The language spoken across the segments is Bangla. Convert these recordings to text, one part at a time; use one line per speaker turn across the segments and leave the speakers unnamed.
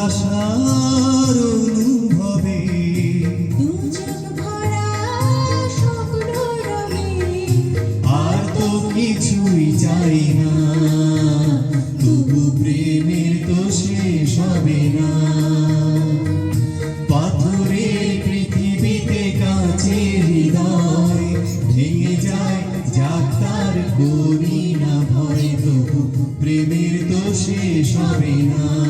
ভালোবাসার অনুভবে। আর তো কিছুই চাই না। তবু প্রেমের তো শেষ হবে না। পাথরের পৃথিবীতে কাছে হৃদয় ভেঙে যায় যাক তার করি না ভয়। তবু প্রেমের তো শেষ হবে না।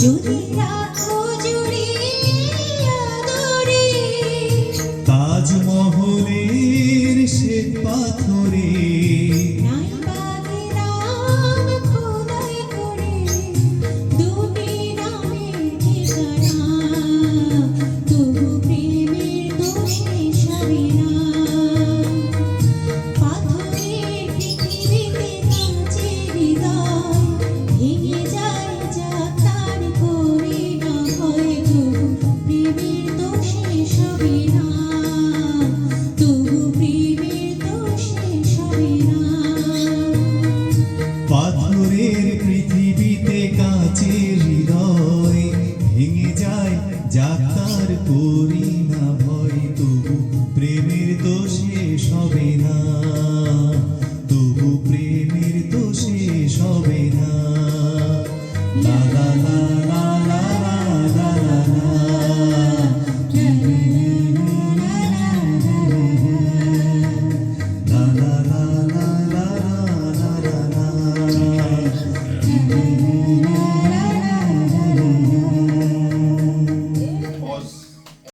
যদি রাখো তাজমহলের সে পাথর যায় যাক তার করি না ভয় তবু
প্রেমের দোষে সবে না।